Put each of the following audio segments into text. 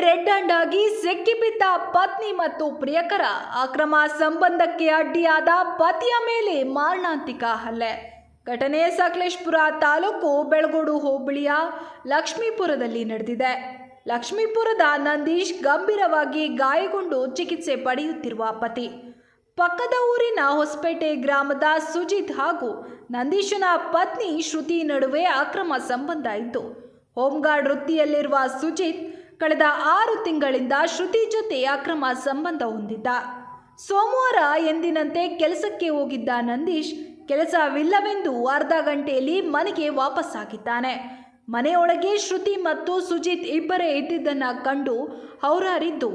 Red hand ಆಗಿ ಸಿಕ್ಕಿಬಿದ್ದ ಪತ್ನಿ ಮತ್ತು ಪ್ರಿಯಕರ ಅಕ್ರಮ ಸಂಬಂಧಕ್ಕೆ ಅಡ್ಡಿಯಾದ ಪತಿಯ ಮೇಲೆ ಮಾರಣಾಂತಿಕ ಹಲ್ಲೆ. ಘಟನೆ ಸಕಲೇಶ್ಪುರ ತಾಲೂಕು ಬೆಳಗೋಡು ಹೋಬಳಿಯ ಲಕ್ಷ್ಮೀಪುರದಲ್ಲಿ ನಡೆದಿದೆ. ಲಕ್ಷ್ಮೀಪುರದ ನಂದೀಶ್ ಗಂಭೀರವಾಗಿ ಗಾಯಗೊಂಡು ಚಿಕಿತ್ಸೆ ಪಡೆಯುತ್ತಿರುವ ಪತಿ. ಪಕ್ಕದ ಊರಿನ ಹೊಸಪೇಟೆ ಗ್ರಾಮದ ಸುಜಿತ್ ಹಾಗೂ ನಂದೀಶನ ಪತ್ನಿ ಶ್ರುತಿ ನಡುವೆ ಅಕ್ರಮ ಸಂಬಂಧ ಇತ್ತು. ಹೋಮ್ಗಾರ್ಡ್ ವೃತ್ತಿಯಲ್ಲಿರುವ ಸುಜಿತ್ ಕಳೆದ ಆರು ತಿಂಗಳಿಂದ ಶ್ರುತಿ ಜೊತೆ ಅಕ್ರಮ ಸಂಬಂಧ ಹೊಂದಿದ್ದ. ಸೋಮವಾರ ಎಂದಿನಂತೆ ಕೆಲಸಕ್ಕೆ ಹೋಗಿದ್ದ ನಂದೀಶ್ ಕೆಲಸವಿಲ್ಲವೆಂದು ಅರ್ಧ ಗಂಟೆಯಲ್ಲಿ ಮನೆಗೆ ವಾಪಸ್ಸಾಗಿದ್ದಾನೆ. ಮನೆಯೊಳಗೆ ಶ್ರುತಿ ಮತ್ತು ಸುಜಿತ್ ಇಬ್ಬರೇ ಇದ್ದಿದ್ದನ್ನು ಕಂಡು ಹೌರಾರಿದ್ದು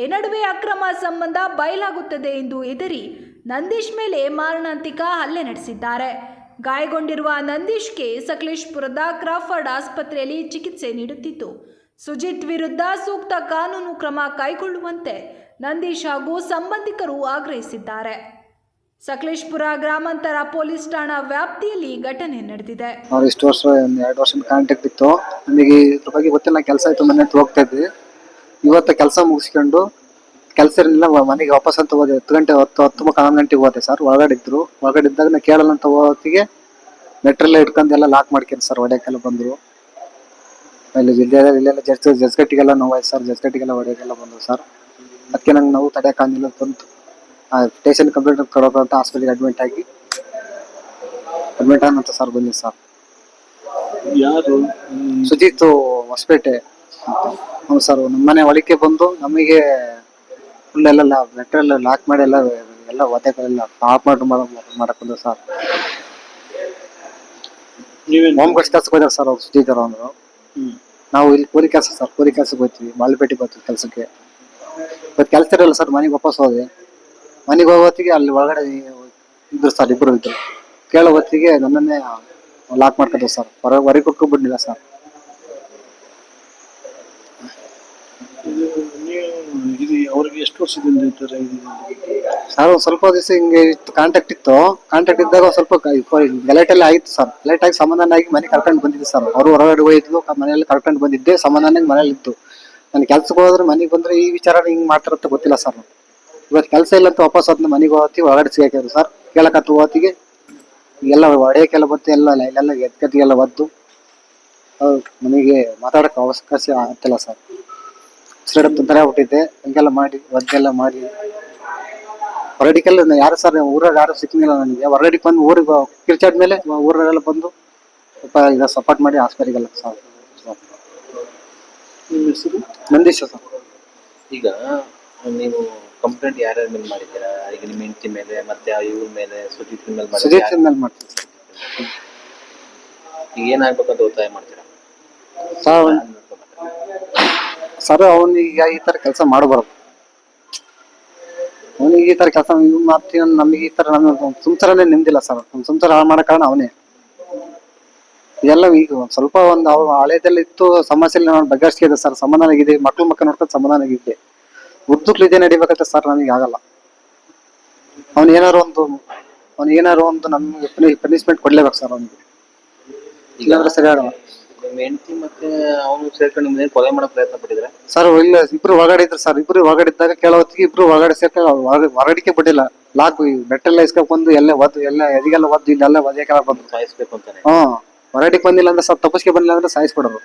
ಈ ನಡುವೆ ಅಕ್ರಮ ಸಂಬಂಧ ಬಯಲಾಗುತ್ತದೆ ಎಂದು ಹೆದರಿ ನಂದೀಶ್ ಮೇಲೆ ಮಾರಣಾಂತಿಕ ಹಲ್ಲೆ ನಡೆಸಿದ್ದಾರೆ. ಗಾಯಗೊಂಡಿರುವ ನಂದೀಶ್ಗೆ ಸಕಲೇಶ್ಪುರದ ಕ್ರಾಫರ್ಡ್ ಆಸ್ಪತ್ರೆಯಲ್ಲಿ ಚಿಕಿತ್ಸೆ ನೀಡುತ್ತಿದ್ದು ಸುಜಿತ್ ವಿರುದ್ಧ ಸೂಕ್ತ ಕಾನೂನು ಕ್ರಮ ಕೈಗೊಳ್ಳುವಂತೆ ನಂದೀಶ್ ಹಾಗೂ ಸಂಬಂಧಿಕರು ಆಗ್ರಹಿಸಿದ್ದಾರೆ. ಸಕಲೇಶ್ಪುರ ಗ್ರಾಮಾಂತರ ಪೊಲೀಸ್ ಠಾಣಾ ವ್ಯಾಪ್ತಿಯಲ್ಲಿ ಘಟನೆ ನಡೆದಿದೆ. ಅವ್ರು ಇಷ್ಟು ವರ್ಷ ಒಂದು ಎರಡು ವರ್ಷದ ಕಾಂಟ್ಯಾಕ್ಟ್ ಇತ್ತು. ನಮಗೆ ಇದ್ರ ಬಗ್ಗೆ ಗೊತ್ತಿಲ್ಲ, ಕೆಲಸ ಇತ್ತು ಮನೆ ಅಂತ ಹೋಗ್ತಾ ಇದ್ವಿ. ಇವತ್ತು ಕೆಲಸ ಮುಗಿಸ್ಕೊಂಡು ಕೆಲಸ ಇರಲಿಲ್ಲ ಮನೆಗೆ ವಾಪಸ್ ಅಂತ ಹೋದೆ. ಹತ್ತು ಗಂಟೆ, ಹತ್ತು ಹತ್ತು ಮುಕ್ಕ ಹನ್ನೊಂದು ಗಂಟೆಗೆ ಹೋದೆ ಸರ್. ಒಳಗಡೆ ಇದ್ರು. ಒಳಗಡೆ ಇದ್ದಾಗ ಕೇಳಲ್ಲ ಅಂತ ಹೋಗೋತ್ತಿಗೆ ಮೆಟ್ರೆಲ್ಲ ಇಟ್ಕೊಂಡು ಎಲ್ಲ ಲಾಕ್ ಮಾಡ್ಕೊಂಡು ಸರ್ ಹೊಡೆಯಕ್ಕೆಲ್ಲ ಬಂದರು. ಅಲ್ಲಿ ಇಲ್ಲೆಲ್ಲ ಇಲ್ಲೆಲ್ಲ ಜಸ್ಟ್ ಜಸ್ಕಟ್ಟಿಗೆಲ್ಲ ನೋವಾಯ್ತು ಸರ್ ಜಸ್ಕಟ್ಟಿಗೆಲ್ಲ ಹೊಡೆಯೋಕೆಲ್ಲ ಬಂದವು ಸರ್. ಅದಕ್ಕೆ ನಂಗೆ ನಾವು ತಡೆಯೋಕ್ಕಾಗಿಲ್ಲ ಬಂತು. ಸ್ಟೇಷನ್ ಕಂಪ್ಯೂಟರ್ ಕೊಡೋದು ಅಂತ ಆಸ್ಪತ್ರೆಗೆ ಅಡ್ಮಿಟ್ ಆಗಿ ಅಡ್ಮಿಟ್ ಆದಂತ ಸರ್ ಬಂದಿದ್ದು ಸರ್. ಯಾರು? ಸುಜಿತ್ ಹೊಸಪೇಟೆ ಹ್ಞೂ ಸರ್ ನಮ್ಮ ಮನೆ ಒಳಕ್ಕೆ ಬಂದು ನಮಗೆ ಫುಲ್ ಎಲ್ಲ ಲೆಟ್ರೆಲ್ಲ ಲಾಕ್ ಮಾಡಿ ಎಲ್ಲ ಎಲ್ಲ ಟಾಪ್ ಆಫ್ ಮಾಡಿ ಮಾಡಕ್ ಬಂದ್ರು ಸರ್. ನೀವೇ ಹೋಮ್ ಕಷ್ಟ ಕೆಲ್ಸಕ್ಕೆ ಹೋದಾರೆ ಸರ್ ಅವ್ರು ಸುಜಿತ್ ಅವರು ಅಂದ್ರು. ನಾವು ಇಲ್ಲಿ ಕೂಲಿ ಕೆಲಸ ಸರ್, ಕೂಲಿ ಕೆಲ್ಸಕ್ಕೆ ಹೋಗ್ತೀವಿ ಬಾಲ್ಪೇಟೆಗೆ ಬರ್ತೀವಿ ಕೆಲಸಕ್ಕೆ. ಇವತ್ತು ಕೆಲಸ ಇರಲ್ಲ ಸರ್, ಮನೆಗೆ ವಾಪಸ್ ಹೋದೆ. ಮನೆಗೆ ಹೋಗೋ ಹೊತ್ತಿಗೆ ಅಲ್ಲಿ ಒಳಗಡೆ ಇದ್ರು ಸರ್ ಇಬ್ಬರು ಇದ್ರು. ಕೇಳೋ ಹೊತ್ತಿಗೆ ನನ್ನನ್ನೇ ಲಾಕ್ ಮಾಡ್ಕೊಂಡ್ರು ಸರ್ ಹೊರ ಹೊರಗೆ ಬಿಡ್ಲಿಲ್ಲ ಸರ್ ಇದು ನೀವು ಇದು ಅವ್ರಿಗೆ ಎಷ್ಟು ವರ್ಷದಿಂದ ಸರ್ ಒಂದು ಸ್ವಲ್ಪ ದಿವಸ ಹಿಂಗೆ ಇತ್ತು ಕಾಂಟ್ಯಾಕ್ಟ್ ಇತ್ತು. ಕಾಂಟ್ಯಾಕ್ಟ್ ಇದ್ದಾಗ ಸ್ವಲ್ಪ ಗಲಾಟೆ ಎಲ್ಲ ಆಯ್ತು ಸರ್ ಗಲಾಟೆ ಆಗಿ ಸಮಾಧಾನ ಆಗಿ ಮನೆ ಕರ್ಕೊಂಡು ಬಂದಿದ್ದೆ ಸರ್ ಅವರು ಹೊರಗಡೆ ಹೋಗಿದ್ಲು ಮನೆಯಲ್ಲಿ ಕರ್ಕೊಂಡು ಬಂದಿದ್ದೆ ಸಮಾಧಾನ ಮನೇಲಿ ಇತ್ತು ನಾನು ಕೆಲ್ಸಕ್ಕೆ ಹೋದ್ರೆ ಮನೆಗೆ ಬಂದ್ರೆ ಈ ವಿಚಾರ ಹಿಂಗ್ ಮಾಡ್ತಾರಂತ ಗೊತ್ತಿಲ್ಲ ಸರ್ ಇವತ್ತು ಕೆಲಸ ಇಲ್ಲ ಅಂತ ವಾಪಸ್ ಅದನ್ನ ಮನೆಗೆ ಹೋಗ್ತಿ ಹೊರಗಡೆ ಸಿಗಾಕಿದ್ರು ಸರ್ ಕೇಳಕತ್ತು ಹೋತಿಗೆ ಎಲ್ಲ ಹೊಡೆಯಕ್ಕೆಲ್ಲ ಬತ್ತು ಎಲ್ಲ ಇಲ್ಲೆಲ್ಲ ಎತ್ಕತ್ತಿಗೆಲ್ಲ ಬದ್ದು ಹೌದು ನನಗೆ ಮಾತಾಡಕ್ಕೆ ಅವಕಾಶ ಆಗ್ತಿಲ್ಲ ಸರ್ ಉಸಿರಾಡಕ್ಕೆ ತೊಂದರೆ ಆಗ್ಬಿಟ್ಟಿದೆ ಹಂಗೆಲ್ಲ ಮಾಡಿ ಒದ್ದೆಲ್ಲ ಮಾಡಿ. ಹೊರಡಿಕೆಲ್ಲ ಯಾರು ಸರ್ ಊರಾಗ ಯಾರು ಸಿಕ್ಕಿಲ್ಲ ನನಗೆ. ಹೊರಗಡೆಗೆ ಬಂದು ಊರಿಗೆ ಕಿರ್ಚಾದ್ಮೇಲೆ ಊರಲ್ಲೆಲ್ಲ ಬಂದು ಸ್ವಲ್ಪ ಈಗ ಸಪೋರ್ಟ್ ಮಾಡಿ ಆಸ್ಪತ್ರೆಗೆಲ್ಲ ಸರ್ ನಿಮ್ಮ ಹೆಸರು? ನಂದೀಶ ಸರ್. ಈಗ ನೀವು ಕಂಪ್ಲೇಂಟ್ ಯಾರ್ಯಾರ ಮೇಲೆ ಮಾಡಿದ್ದೀರಾ? ಈಗ ನಿಮ್ಮ ಹೆಂಡತಿ ಮೇಲೆ ಮತ್ತೆ ಇವ್ರ ಮೇಲೆ ಸುಜಿತ್ ಮೇಲೆ ಮಾಡಿದ್ದೀರಾ? ಸುಜಿತ್ ಮೇಲೆ ಮಾಡ್ತೀವಿ. ಈಗ ಏನಾಗ್ಬೇಕಂತ ಒತ್ತಾಯ ಮಾಡ್ತೀರಾ? ಸರ್ ಸರ್ ಅವನಿಗೆ ಈ ತರ ಕೆಲಸ ಮಾಡಬಾರ್ದು. ಅವನಿಗೆ ಈ ತರ ಕೆಲಸ ಇವ್ ಮಾಡ್ತೀವಿ ನಮಗೆ ಈ ತರ ನಮ್ಮ ಸಂಸಾರನೇ ನಿಮ್ದಿಲ್ಲ ಸರ್. ನಮ್ಮ ಸಂಸಾರ ಹಾಳು ಮಾಡೋ ಕಾರಣ ಅವನೇ. ಇದೆಲ್ಲ ಈಗ ಒಂದ್ ಸ್ವಲ್ಪ ಒಂದು ಅವ್ರ ಹಳೆದಲ್ಲಿ ಇತ್ತು ಸಮಸ್ಯೆ ನಾನು ಬಗೆಹರಿಸಿದೆ ಸರ್. ಸಮಾಧಾನ ಆಗಿದೆ ಮಕ್ಳು ಮಕ್ಕಳು ನೋಡ್ಕೊಂಡು ಸಮಾಧಾನ ಆಗಿದೆ ಉದ್ದಕ್ಲು ಇದೇ ನಡಿಬೇಕಂತ ಸರ್ ನನಗೆ ಆಗಲ್ಲ. ಅವ್ನು ಏನಾರು ಒಂದು ಅವ್ನ ಏನಾರು ಒಂದು ನಮ್ಗೆ ಪನಿಷ್ಮೆಂಟ್ ಕೊಡ್ಲೇಬೇಕು ಸರ್ ಅವನಿಗೆ. ಇಲ್ಲಾಂದ್ರೆ ಸರಿ ಆಗಲ್ಲ. ನಿಮ್ಮ ಹೆಂಡತಿ ಮತ್ತೆ ಅವನು ಸೇರ್ಕೊಂಡು ಕೊಲೆ ಮಾಡೋ ಪ್ರಯತ್ನ ಪಟ್ಟಿದ್ರೆ ಸರ್ ಇಲ್ಲ ಇಬ್ರು ಒಳಗಡೆ ಇದ್ರು ಸರ್. ಇಬ್ರು ಒಳಗಡೆ ಇದ್ದಾಗ ಕೆಲ ಹೊತ್ತಿಗೆ ಇಬ್ರು ಒಳಗಡೆ ಸೇರ್ಕೊಂಡು ಹೊರಗಡೆ ಹೊರಗಡಿಕೆ ಬಿಟ್ಟಿಲ್ಲ ಲಾಕ್ ಬೆಟ್ಟೆಲ್ಲ ಇಸ್ಕೊಂಡು ಬಂದು ಎಲ್ಲ ಒದ್ದು ಎಲ್ಲ ಎದಿಗೆಲ್ಲ ಒದ್ದು ಇಲ್ಲೆಲ್ಲ ಒದೆಕೆಲ್ಲ ಬಂದ್ರು. ಸಾಯಿಸ್ಬೇಕು ಅಂತಾನೆ. ಹ್ಮ್. ಹೊರಗಡೆ ಬಂದಿಲ್ಲ ಅಂದ್ರೆ ಸರ್ ತಪ್ಪಿಸ್ಕೆ ಬಂದಿಲ್ಲ ಅಂದ್ರೆ ಸಾಯಿಸ್ಬಿಡೋರು.